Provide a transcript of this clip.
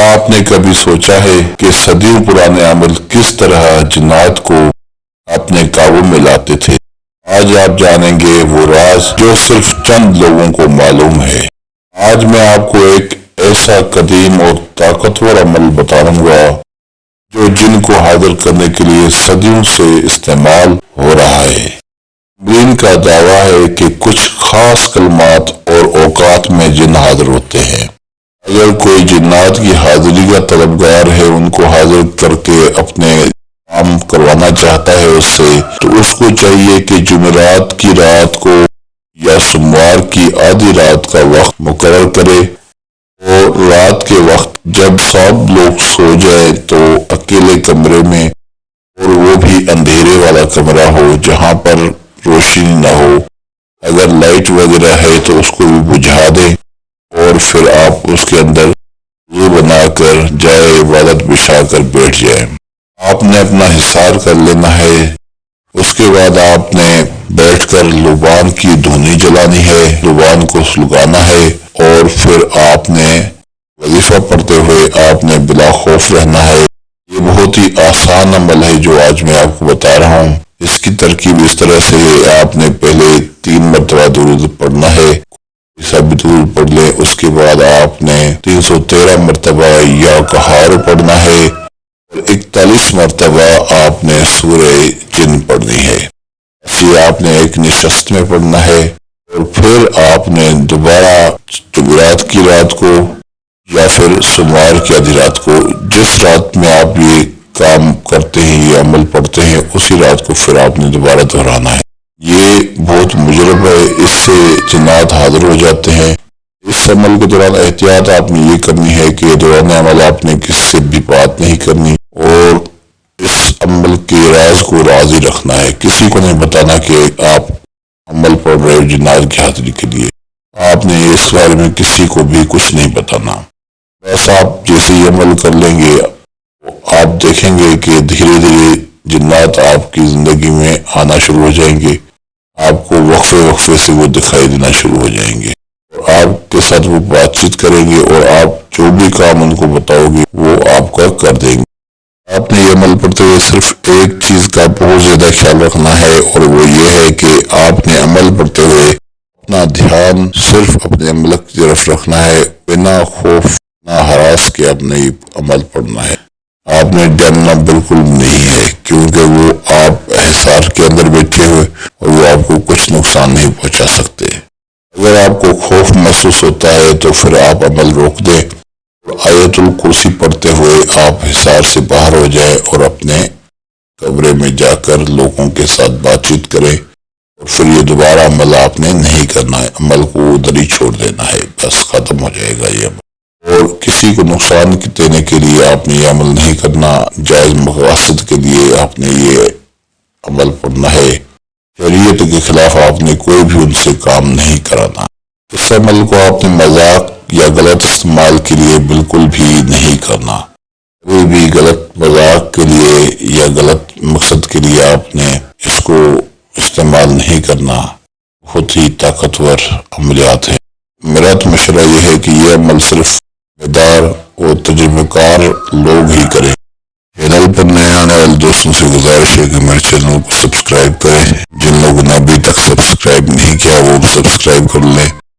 क्या आपने कभी सोचा है कि सदियों पुराने अमल किस तरह जिन्नात को अपने काबू में लाते थे? आज आप जानेंगे वो राज जो सिर्फ़ चंद लोगों को मालूम है। आज मैं आपको एक ऐसा कदीम और ताकतवर अमल बताऊँगा जो जिन को हाजिर करने के लिए सदियों से इस्तेमाल हो रहा है। दीन का दावा है कि कुछ खास कलमात और औकात में जिन हाजिर होते हैं। कोई की हाजिरी का तलबगार है, उनको हाजिर करके अपने काम करवाना चाहता है उससे तो उसको चाहिए कि जुमेरात की रात को या सोमवार की आधी रात का वक्त मुकर करे। और रात के वक्त जब सब लोग सो जाए तो अकेले कमरे में, और वो भी अंधेरे वाला कमरा हो, जहाँ पर रोशनी ना हो। अगर लाइट वगैरह है तो उसको भी बुझा दें, और फिर आप उसके अंदर जाए इबादत बिछा कर बैठ जाए आपने अपना हिसार कर लेना है। उसके बाद आपने बैठकर लुबान की धुनी जलानी है। लुबान को सुलगाना है और फिर आपने वजीफा पढ़ते हुए आपने बिला खौफ रहना है। ये बहुत ही आसान अमल है जो आज मैं आपको बता रहा हूँ। इसकी तरकीब इस तरह से है, आपने पहले तीन मरतबा दूर पढ़ना है। पढ़ ले उसके बाद आपने तीन सौ तेरह मरतबा या कहार पढ़ना है। इकतालीस मरतबा आपने सूर्य जिन पढ़नी है। ऐसे आपने एक निशस्त में पढ़ना है। और फिर आपने दोबारा जुमेरात की रात को या फिर सोमवार की आधी रात को जिस रात में आप ये काम करते हैं, ये अमल पढ़ते हैं, उसी रात को फिर आपने दोबारा दोहराना है। ये बहुत मुजरब है। इससे जिन्नात हाजिर हो जाते हैं। अमल के दौरान एहतियात आपने ये करनी है कि दौरान अमल आपने किसी से भी बात नहीं करनी और इस अमल के राज को राज़ी रखना है। किसी को नहीं बताना कि आप अमल पढ़ रहे हो जिन्नात की हाजिरी के लिए। आपने इस बारे में किसी को भी कुछ नहीं बताना। बस आप जैसे ही अमल कर लेंगे, आप देखेंगे कि धीरे धीरे जिन्नात आपकी ज़िंदगी में आना शुरू हो जाएँगे। आपको वक्फे वक्फे से वो दिखाई देना शुरू हो जाएँगे। आपके साथ वो बातचीत करेंगे और आप जो भी काम उनको बताओगे, वो आपका कर देंगे। आपने ये अमल पढ़ते हुए सिर्फ़ एक चीज़ का बहुत ज़्यादा ख्याल रखना है और वो ये है कि आपने अमल पढ़ते हुए अपना ध्यान सिर्फ़ अपने अमल की तरफ़ रखना है, बिना खौफ ना हरास के अपने अमल पढ़ना है। आपने डरना बिल्कुल नहीं है, क्योंकि वो आप एहसार के अंदर बैठे हुए और वो आपको कुछ नुकसान नहीं पहुँचा सकते। अगर आपको खौफ महसूस होता है तो फिर आप अमल रोक दें। आयतुल कुर्सी पढ़ते हुए आप हिसार से बाहर हो जाए और अपने कमरे में जाकर लोगों के साथ बातचीत करें। और फिर ये दोबारा अमल आपने नहीं करना है। अमल को उधर ही छोड़ देना है। बस खत्म हो जाएगा ये अमल। और किसी को नुकसान देने के लिए आपने ये अमल नहीं करना। जायज़ मकासद के लिए आपने ये अमल पढ़ना है। खिलाफ आपने कोई भी उनसे काम नहीं कराना। इस अमल को आपने मज़ाक या गलत इस्तेमाल के लिए बिल्कुल भी नहीं करना। कोई भी गलत मज़ाक के लिए या गलत मकसद के लिए आपने इसको इस्तेमाल नहीं करना। बहुत ही ताकतवर अमलियात है। मेरा तो मशरा यह है कि यह अमल सिर्फ़ बेदार और तजुर्बेकार लोग ही करें। चैनल पर नए आने वाले दोस्तों से गुजारिश है कि मेरे चैनल को सब्सक्राइब करें जिन लोगों ने अभी तक सब्सक्राइब नहीं किया वो भी सब्सक्राइब कर लें।